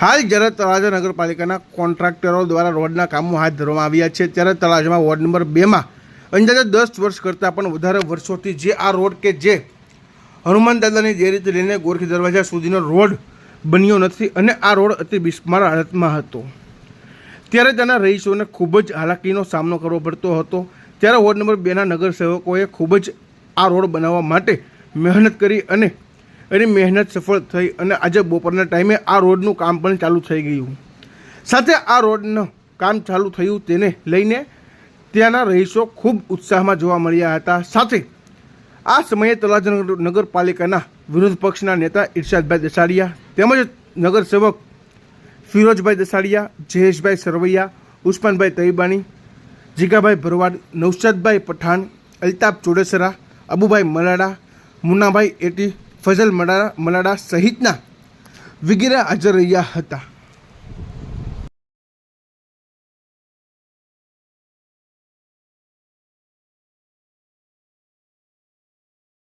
હાલ જ્યારે તળાજા નગરપાલિકાના કોન્ટ્રાક્ટરો દ્વારા રોડના કામો હાથ ધરવામાં આવ્યા છે, ત્યારે તળાજામાં વોર્ડ નંબર બેમાં અંદાજે દસ વર્ષ કરતાં પણ વધારે વર્ષોથી જે આ રોડ કે જે હનુમાન દાદાની ડેરીથી લઈને ગોરખી દરવાજા સુધીનો રોડ બન્યો નથી અને આ રોડ અતિ બિસ્માર હાલતમાં હતો. ત્યારે તેના રહીશોને ખૂબ જ હાલાકીનો સામનો કરવો પડતો હતો. ત્યારે વોર્ડ નંબર બેના નગરસેવકોએ ખૂબ જ આ રોડ બનાવવા માટે મહેનત કરી અને એની મહેનત સફળ થઈ અને આજે બપોરના ટાઈમે આ રોડનું કામ પણ ચાલુ થઈ ગયું. સાથે આ રોડનું કામ ચાલુ થયું તેને લઈને ત્યાંના રહીશો ખૂબ ઉત્સાહમાં જોવા મળ્યા હતા. સાથે આ સમયે તળાજા નગરપાલિકાના વિરોધ પક્ષના નેતા ઇરશાદભાઈ દસાડિયા તેમજ નગરસેવક ફિરોજભાઈ દસાડિયા, જયેશભાઈ સરવૈયા, ઉસ્માનભાઈ તૈબાણી, જીગાભાઈ ભરવાડ, નૌશાદભાઈ પઠાણ, અલ્તાફ ચોડેસરા, અબુભાઈ મરાડા મુન્નાભાઈ એટી ફઝલ મલાડા સહિતના વગેરે હાજર રહ્યા હતા.